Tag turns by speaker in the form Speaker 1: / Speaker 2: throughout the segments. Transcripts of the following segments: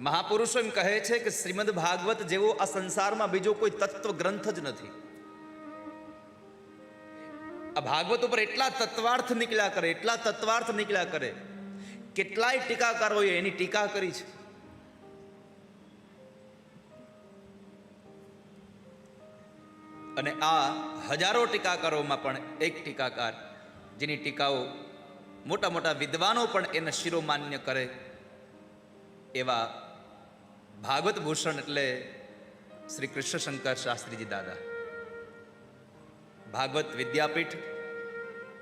Speaker 1: મહાપુરુષો એમ કહે છે કે શ્રીમદ ભાગવત જેવો આ સંસારમાં બીજો કોઈ તત્વ ગ્રંથ જ નથી. આ ભાગવત ઉપર એટલા તત્વાર્થ નીકળ્યા કરે, એટલા તત્વાર્થ નીકળ્યા કરે, કેટલાય ટીકાકારોએ એની ટીકા કરી છે. અને આ હજારો ટીકાકારોમાં પણ એક ટીકાકાર જેની ટીકાઓ મોટા મોટા વિદ્વાનો પણ એને શિરોમાન્ય કરે એવા ભાગવત ભૂષણ એટલે શ્રી કૃષ્ણશંકર શાસ્ત્રીજી દાદા. ભાગવત વિદ્યાપીઠ,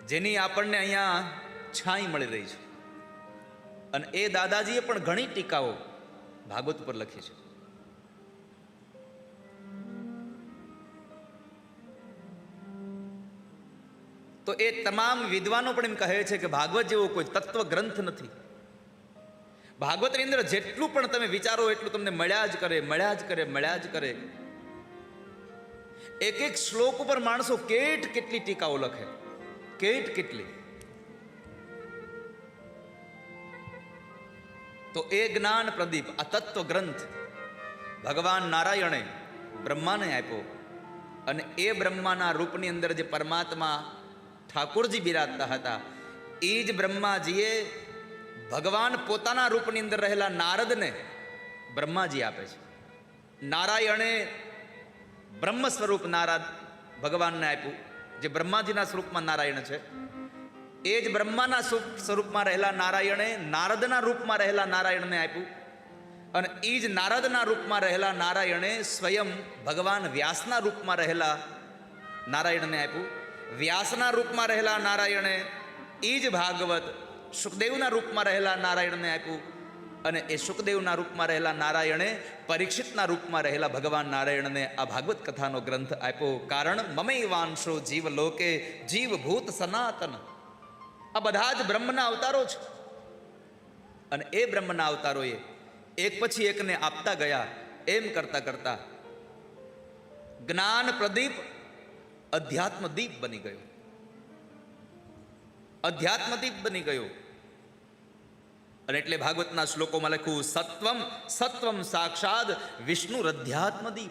Speaker 1: જેની આપણને અહીંયા છાંય મળી રહી છે. અને એ દાદાજીએ પણ ઘણી ટીકાઓ ભાગવત ઉપર લખી છે. તો એ તમામ વિદ્વાનો પણ એમ કહે છે કે ભાગવત જેવો કોઈ તત્વ ગ્રંથ નથી. ભાગવતની અંદર જેટલું પણ તમે વિચારો એટલું તમને મળ્યા જ કરે, મળ્યા જ કરે, મળ્યા જ કરે. એક એક શ્લોક ઉપર માણસો કેટ કેટલી ટીકાઓ લખે? કેટ કેટલી? તો એ જ્ઞાન પ્રદીપ, આ તત્વ ગ્રંથ ભગવાન નારાયણે બ્રહ્માને આપ્યો. અને એ બ્રહ્માના રૂપની અંદર જે પરમાત્મા ઠાકોરજી બિરાજતા હતા એ જ બ્રહ્માજીએ ભગવાન પોતાના રૂપની અંદર રહેલા નારદને બ્રહ્માજી આપે છે. નારાયણે બ્રહ્મ સ્વરૂપ નારદ ભગવાનને આપ્યું. જે બ્રહ્માજીના સ્વરૂપમાં નારાયણ છે. એ જ બ્રહ્માના સ્વરૂપમાં રહેલા નારાયણે નારદના રૂપમાં રહેલા નારાયણને આપ્યું. અને એ જ નારદના રૂપમાં રહેલા નારાયણે સ્વયં ભગવાન વ્યાસના રૂપમાં રહેલા નારાયણને આપ્યું. વ્યાસના રૂપમાં રહેલા નારાયણે એ જ ભાગવત સુખદેવના રૂપમાં રહેલા નારાયણને આપ્યું અને એ સુખદેવના રૂપમાં રહેલા નારાયણે પરીક્ષિતના રૂપમાં રહેલા ભગવાન નારાયણને આ ભાગવત કથાનો ગ્રંથ આપ્યો. કારણ મમય વાંશો જીવ લોકે જીવ ભૂત સનાતન. આ બધા જ બ્રહ્મના અવતારો છે અને એ બ્રહ્મના અવતારોએ એક પછી એકને આપતા ગયા એમ કરતા કરતા જ્ઞાન પ્રદીપ અધ્યાત્મ દીપ બની ગયો. અધ્યાત્મ દીપ બની ગયો. અને એટલે ભાગવતના શ્લોકોમાં લખ્યું, સત્વમ સત્વમ સાક્ષાત વિષ્ણુ અધ્યાત્મ દીપ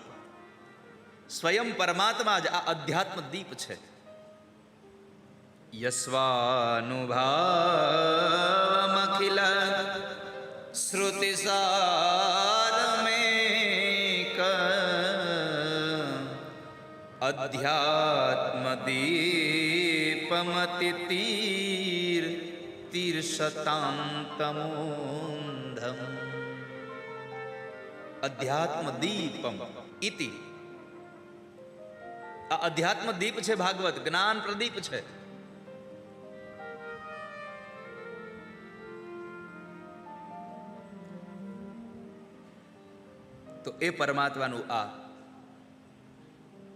Speaker 1: સ્વયં પરમાત્મા જ આ અધ્યાત્મ દીપ છે. યસ્વાનુભાવમખિલ શ્રુતિસારમેક અધ્યાત્મદીપમતિ તીર તીર્ષતામ તમોંધમ અધ્યાત્મદીપમ ઇતિ આ અધ્યાત્મ દીપ છે ભાગવત જ્ઞાન પ્રદીપ છે તો એ પરમાત્માનું આ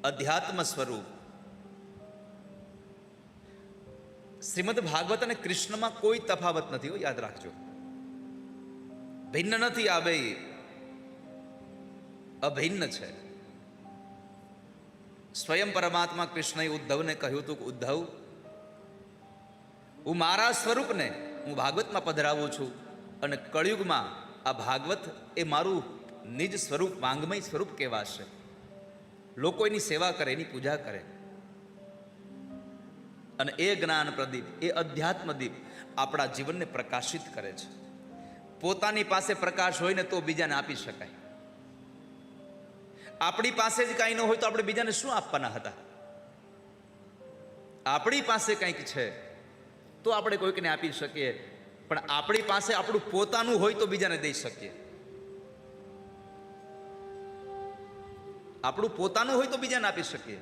Speaker 1: અધ્યાત્મ સ્વરૂપ શ્રીમદ ભાગવત અને કૃષ્ણમાં કોઈ તફાવત નથી હો, યાદ રાખજો. ભિન્ન નથી આ બે. અભિન્ન છે. સ્વયં પરમાત્મા કૃષ્ણએ ઉદ્ધવને કહ્યું હતું ઉદ્ધવ હું મારા સ્વરૂપને હું ભાગવતમાં પધરાવું છું અને કળિયુગમાં આ ભાગવત એ મારું નિજ સ્વરૂપ વાંગમય સ્વરૂપ કહેવાશે. લોકો એની સેવા કરે એની પૂજા કરે. અને એ જ્ઞાન પ્રદીપ, એ અધ્યાત્મ દીપ આપણા જીવનને પ્રકાશિત કરે છે. પોતાની પાસે પ્રકાશ હોય ને તો બીજાને આપી શકાય. આપણી પાસે જ કાંઈ ન હોય તો આપણે બીજાને શું આપવાના હતા? આપણી પાસે કંઈક છે તો આપણે કોઈકને આપી શકીએ, પણ આપણી પાસે આપણું પોતાનું હોય તો બીજાને દઈ શકીએ. આપણું પોતાનું હોય તો બીજાને આપી શકીએ.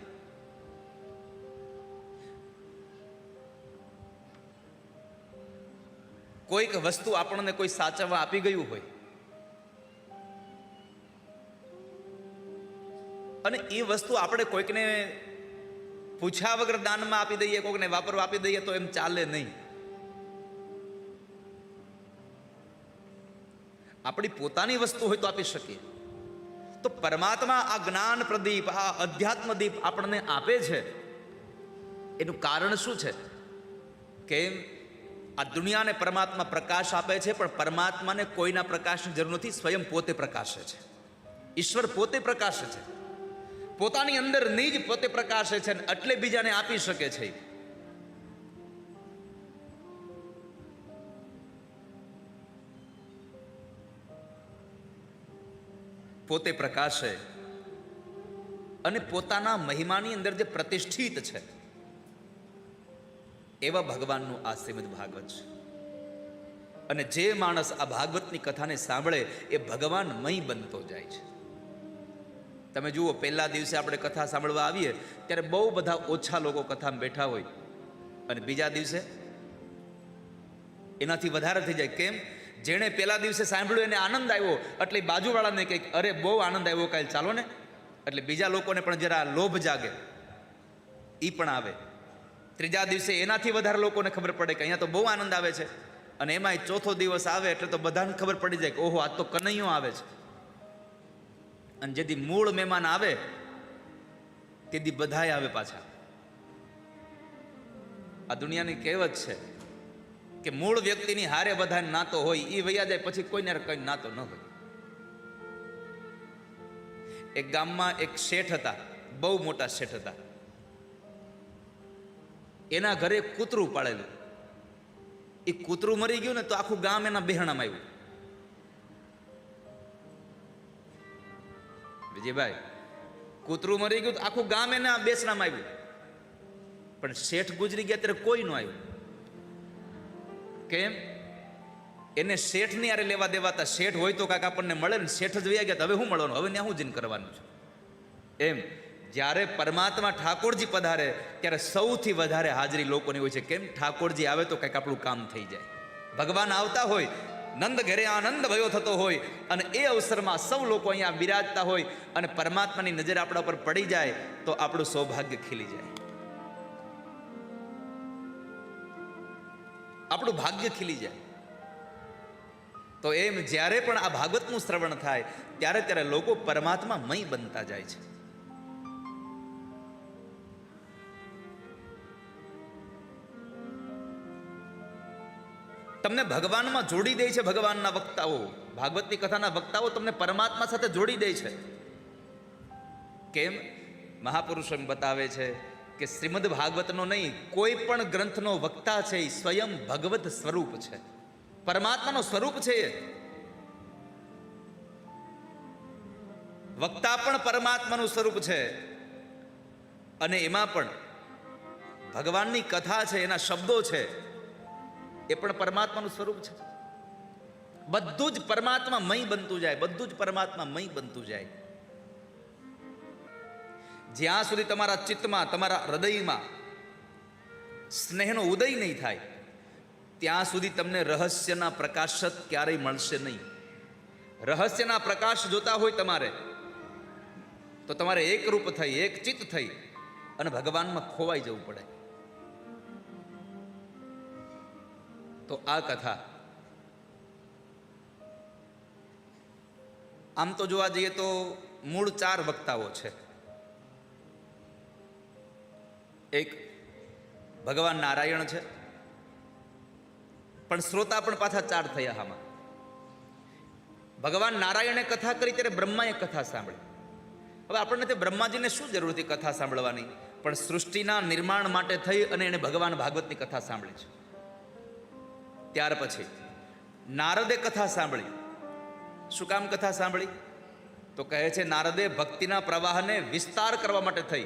Speaker 1: કોઈક વસ્તુ આપણને કોઈ સાચવવા આપી ગયું હોય. અને એ વસ્તુ આપણે કોઈકને પૂછ્યા વગર દાનમાં આપી દઈએ કોઈકને વાપરવા આપી દઈએ તો એમ ચાલે નહીં. આપણી પોતાની વસ્તુ હોય તો આપી શકીએ. તો પરમાત્મા આ જ્ઞાન પ્રદીપ, આ અધ્યાત્મ દીપ આપણને આપે છે. એનું કારણ શું છે? કે આ દુનિયાને પરમાત્મા પ્રકાશ આપે છે, પણ પરમાત્માને કોઈના પ્રકાશની જરૂર નથી, સ્વયં પોતે પ્રકાશે છે. ઈશ્વર પોતે પ્રકાશે છે. પોતાની અંદર નિજ પોતે પ્રકાશે છે અને એટલે બીજાને આપી શકે છે. પોતે પ્રકાશે અને પોતાના મહિમાની અંદર જે પ્રતિષ્ઠિત છે એવા ભગવાનનું આ શ્રીમદ ભાગવત છે. અને જે માણસ આ ભાગવતની કથાને સાંભળે એ ભગવાનમય બનતો જાય છે. તમે જુઓ, પહેલા દિવસે આપણે કથા સાંભળવા આવીએ, ત્યારે બહુ બધા ઓછા લોકો કથામાં બેઠા હોય. અને બીજા દિવસે? એનાથી વધારે થઈ જાય. કેમ? જેણે પહેલા દિવસે સાંભળ્યું એને આનંદ આવ્યો, એટલે બાજુવાળાને કંઈક, અરે, બહુ આનંદ આવ્યો કાલે, ચાલો ને. એટલે બીજા લોકોને પણ જરા લોભ જાગે. એ પણ આવે. ત્રીજા દિવસે એનાથી વધારે લોકોને ખબર પડે કે અહીંયા તો બહુ આનંદ આવે છે. અને એમાંય ચોથો દિવસ આવે એટલે તો બધાને ખબર પડી જાય કે ઓહો આ તો કનૈયો આવે છે. અને જેથી મૂળ મહેમાન આવે, તેથી બધાય આવે પાછા. આ દુનિયાની કહેવત છે કે મૂળ વ્યક્તિની હારે બધાને નાતો હોય એ વૈયા જાય, પછી કોઈને કંઈ કઈ નાતો ન હોય. એક ગામમાં એક શેઠ હતા, બહુ મોટા શેઠ હતા. એના ઘરે કૂતરું પાળેલું. એ કૂતરું મરી ગયું ને તો આખું ગામ એના બહેણામાં આવ્યું. વિજયભાઈ, કૂતરું મરી ગયું તો આખું ગામ એના બેસણામાં આવ્યું. પણ શેઠ ગુજરી ગયા ત્યારે કોઈ ન આવ્યું. કેમ? એને શેઠની આરે લેવા દેવાતા. શેઠ હોય તો કાંઈક આપણને મળે ને શેઠ જ વયા ગયા હવે શું મળવાનું? હવે ત્યાં શું જીન કરવાનું છે? એમ. જ્યારે પરમાત્મા ઠાકોરજી પધારે, ત્યારે સૌથી વધારે હાજરી લોકોની હોય છે. કેમ? ઠાકોરજી આવે તો કંઈક આપણું કામ થઈ જાય. ભગવાન આવતા હોય, નંદ ઘરે આનંદ ભયો થતો હોય, અને એ અવસરમાં સૌ લોકો અહીંયા બિરાજતા હોય, અને પરમાત્માની નજર આપણા પર પડી જાય, તો આપણું સૌભાગ્ય ખીલી જાય. આપણું ભાગ્ય ખીલી જાય. તો એમ જ્યારે પણ આ ભાગવતનું શ્રવણ થાય, ત્યારે ત્યારે લોકો પરમાત્મા મય બનતા જાય છે. તમને ભગવાનમાં જોડી દે છે ભગવાનના વક્તાઓ. ભાગવતની કથાના વક્તાઓ તમને પરમાત્મા સાથે જોડી દે છે. કેમ? મહાપુરુષો એમ બતાવે છે કે શ્રીમદ ભાગવતનો નહીં, કોઈ પણ ગ્રંથનો વક્તા છે એ સ્વયં ભગવત સ્વરૂપ છે. પરમાત્માનો સ્વરૂપ છે એ. વક્તા પણ પરમાત્માનું સ્વરૂપ છે. અને એમાં પણ ભગવાનની કથા છે, એના શબ્દો છે. એ પણ પરમાત્માનું સ્વરૂપ છે. બધું જ પરમાત્મા મય બનતું જાય, બધું જ પરમાત્મા મય બનતું જાય. જ્યાં સુધી તમારા ચિત્તમાં, તમારા હૃદયમાં સ્નેહનો ઉદય નહીં થાય, ત્યાં સુધી તમને રહસ્યના પ્રકાશ જ ક્યારેય મળશે નહીં. રહસ્યના પ્રકાશ જોતા હોય તમારે, તો તમારે એક રૂપ થઈ, એક ચિત્ત થઈ, અને ભગવાનમાં ખોવાઈ જવું પડે. તો આ કથા. આમ તો જોવા જઈએ તો મૂળ ચાર વક્તાઓ છે. એક ભગવાન નારાયણ છે, પણ શ્રોતા પણ પાછા ચાર થયા આમાં. ભગવાન નારાયણે કથા કરી ત્યારે બ્રહ્માએ કથા સાંભળી. હવે આપણને તે બ્રહ્માજીને શું જરૂર હતી કથા સાંભળવાની? પણ સૃષ્ટિના નિર્માણ માટે થઈ અને એણે ભગવાન ભાગવતની કથા સાંભળી છે. ત્યાર પછી નારદે કથા સાંભળી. શું કામ કથા સાંભળી? તો કહે છે, નારદે ભક્તિના પ્રવાહને વિસ્તાર કરવા માટે થઈ.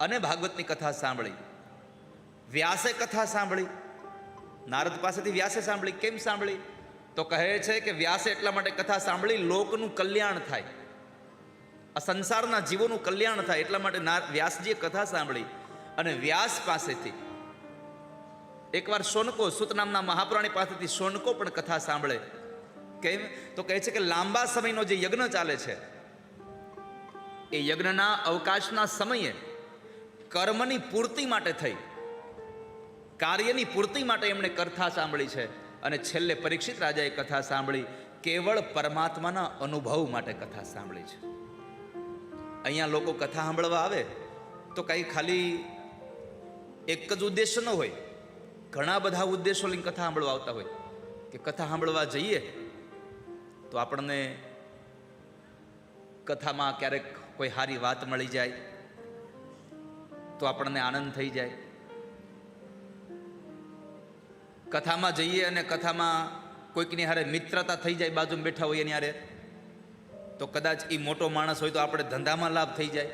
Speaker 1: અને ભાગવતની કથા સાંભળી. વ્યાસે કથા સાંભળી. નારદ પાસેથી વ્યાસે સાંભળી. કેમ સાંભળી? તો કહે છે કે વ્યાસે એટલા માટે કથા સાંભળી, લોકનું કલ્યાણ થાય. આ સંસારના જીવોનું કલ્યાણ થાય. એટલા માટે વ્યાસજીએ કથા સાંભળી અને વ્યાસ પાસેથી એકવાર સોનકો સુત નામના મહાપુરાણી પાસેથી સોનકો પણ કથા સાંભળે. કેમ? તો કહે છે કે લાંબા સમયનો જે યજ્ઞ ચાલે છે, એ યજ્ઞના અવકાશના સમયે કર્મની પૂર્તિ માટે થઈ. કાર્યની પૂર્તિ માટે એમણે કથા સાંભળી છે અને છેલ્લે પરીક્ષિત રાજાએ કથા સાંભળી, કેવળ પરમાત્માના અનુભવ માટે કથા સાંભળી છે. અહીંયા લોકો કથા સાંભળવા આવે તો કંઈ ખાલી એક જ ઉદ્દેશ્ય ન હોય. ઘણા બધા ઉદ્દેશો લઈને કથા સાંભળવા આવતા હોય કે કથા સાંભળવા જઈએ તો આપણને કથામાં ક્યારેક કોઈ સારી વાત મળી જાય તો આપણને આનંદ થઈ જાય. કથામાં જઈએ અને કથામાં કોઈકની હારે મિત્રતા થઈ જાય બાજુમાં બેઠા હોય એની હારે, તો કદાચ એ મોટો માણસ હોય તો આપણે ધંધામાં લાભ થઈ જાય.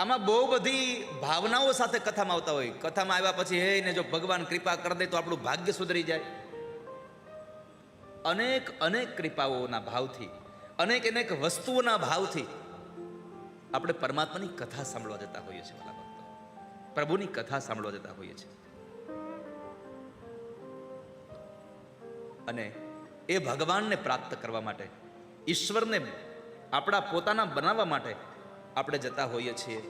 Speaker 1: આમાં બહુ બધી ભાવનાઓ સાથે કથામાં આવતા હોય. કથામાં આવ્યા પછી, હે ને જો ભગવાન કૃપા કરી દે તો આપણું ભાગ્ય સુધરી જાય. અનેક અનેક કૃપાઓના ભાવથી, અનેક અનેક વસ્તુઓના ભાવથી આપણે પરમાત્માની કથા સાંભળવા જતા હોઈએ છીએ વાલા ભક્તો. પ્રભુની કથા સાંભળવા જતા હોઈએ છીએ. અને એ ભગવાનને પ્રાપ્ત કરવા માટે, ઈશ્વરને આપણા પોતાના બનાવવા માટે આપણે જતા હોઈએ છીએ.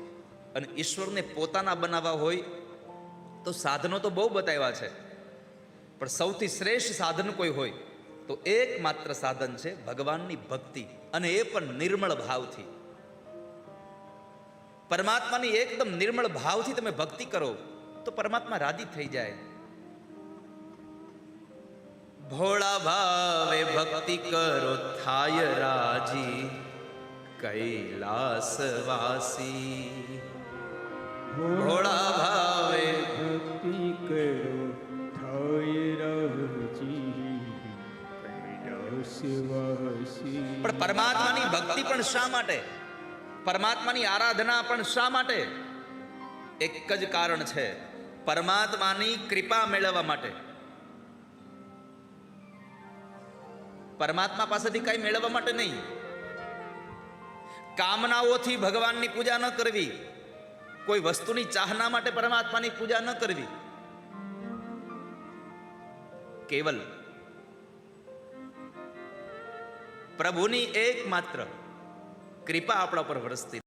Speaker 1: અને ઈશ્વરને પોતાના બનાવવા હોય તો સાધનો તો બહુ બતાવ્યા છે. પણ સૌથી શ્રેષ્ઠ સાધન કોઈ હોય તો એકમાત્ર સાધન છે ભગવાનની ભક્તિ અને એ પણ નિર્મળ ભાવથી. પરમાત્માની એકદમ નિર્મળ ભાવથી તમે ભક્તિ કરો તો પરમાત્મા રાજી થઈ જાય. ભોળા ભાવે ભક્તિ કરો, થાય રાજી. કૈલાસવાસી. ભોળા ભાવે
Speaker 2: ભક્તિ કરો થાય
Speaker 1: પણ પરમાત્માની ભક્તિ પણ શા માટે? પરમાત્માની આરાધના પણ શા માટે? એક જ કારણ છે પરમાત્માની કૃપા મેળવવા માટે. પરમાત્મા પાસેથી કઈ મેળવવા માટે નહીં. કામનાઓથી ભગવાનની પૂજા ન કરવી. કોઈ વસ્તુની ચાહના માટે પરમાત્માની પૂજા ન કરવી. કેવલ પ્રભુની એકમાત્ર કૃપા આપણા પર વરસતી